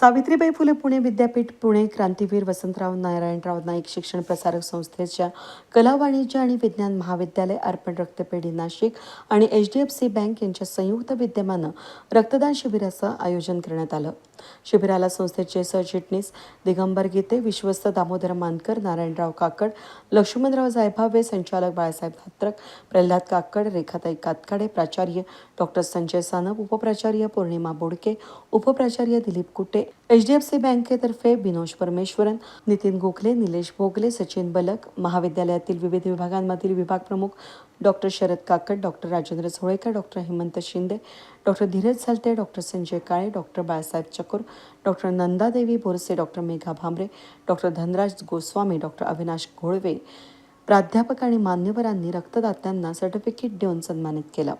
सावित्रीबाई फुले पुणे विद्यापीठ पुणे क्रांतीवीर वसंतराव नारायणराव नाईक शिक्षण प्रसारक संस्थेच्या कला वाणिज्य आणि विज्ञान महाविद्यालय अर्पण रक्तपेढी नाशिक आणि H D F C bank यांच्या संयुक्त विद्यमानं रक्तदान शिबिराचं आयोजन करण्यात आलं. शिबिराला संस्थेचे सरचिटणीस दिगंबर गीते विश्वस्त दामोदर मानकर नारायणराव काकड लक्ष्मणराव जायभावे संचालक बाळासाहेब धात्रक प्रल्हाद काकड रेखाताई कातकाडे प्राचार्य डॉक्टर संजय सानप उपप्राचार्य Pournima Bodke उपप्राचार्य Dilip Kute H D F C बँकेतर्फे विनोश परमेश्वरन नितीन गोखले निलेश भोगले सचिन बलक महाविद्यालयातील विविध विभागांमधील विभाग प्रमुख doctor Sharad Kakad doctor Rajendra Zolekar doctor Hemant Shinde doctor Dheeraj Zalte doctor Sanjay Kale doctor Balasaheb Chakor doctor Nandadevi Borse doctor Megha Bhambare doctor Dhanraj Goswami doctor Avinash Gholve. प्राध्यापक आणि मान्यवरांनी रक्तदात्यांना certificate देऊन सन्मानित केलं.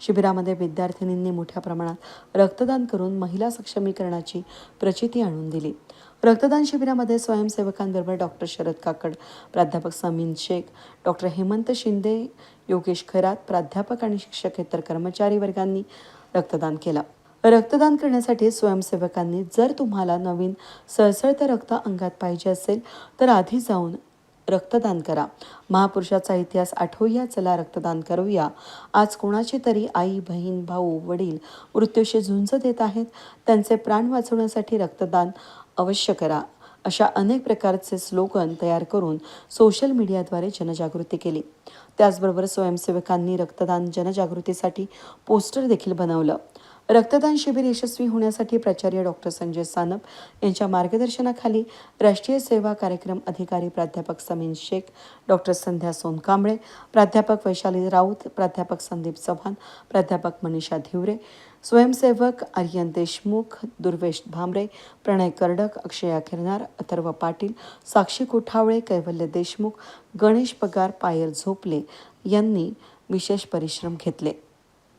शिबिरामध्ये विद्यार्थिनींनी मोठ्या प्रमाणात रक्तदान करून महिला सक्षमीकरणाची प्रचिती आणून दिली. रक्तदान शिबिरामध्ये स्वयंसेवकांबरोबर डॉक्टर शरद काकड प्राध्यापक समीन शेख डॉक्टर हेमंत शिंदे योगेश खरात प्राध्यापक आणि शिक्षकेतर कर्मचारी वर्गांनी रक्तदान केलं. रक्तदान करण्यासाठी स्वयंसेवकांनी जर तुम्हाला नवीन सळसळतं रक्त अंगात पाहिजे असेल तर आधी जाऊन रक्तदान करा. महापुरुषाचा इतिहास आठवूया. चला रक्तदान करूया. आज कोणाची तरी आई बहीण भाऊ वडील मृत्यूशी झुंज देत आहेत त्यांचे प्राण वाचवण्यासाठी रक्तदान अवश्य करा. अशा अनेक प्रकारचे स्लोगन तयार करून सोशल मीडियाद्वारे जनजागृती केली. त्याचबरोबर स्वयंसेवकांनी रक्तदान जनजागृतीसाठी पोस्टर देखील बनवलं. रक्तदान शिबिर यशस्वी होण्यासाठी प्राचार्य डॉक्टर संजय सानप यांच्या मार्गदर्शनाखाली राष्ट्रीय सेवा कार्यक्रम अधिकारी प्राध्यापक समीन शेख डॉक्टर संध्या सोनकांबळे प्राध्यापक वैशाली राऊत प्राध्यापक संदीप चव्हाण प्राध्यापक मनीषा धिवरे स्वयंसेवक आर्यन देशमुख दुर्वेश भांबरे प्रणय कर्डक अक्षया खिरनार अथर्व पाटील साक्षी कोठावळे कैवल्य देशमुख गणेश पगार पायल झोपले यांनी विशेष परिश्रम घेतले.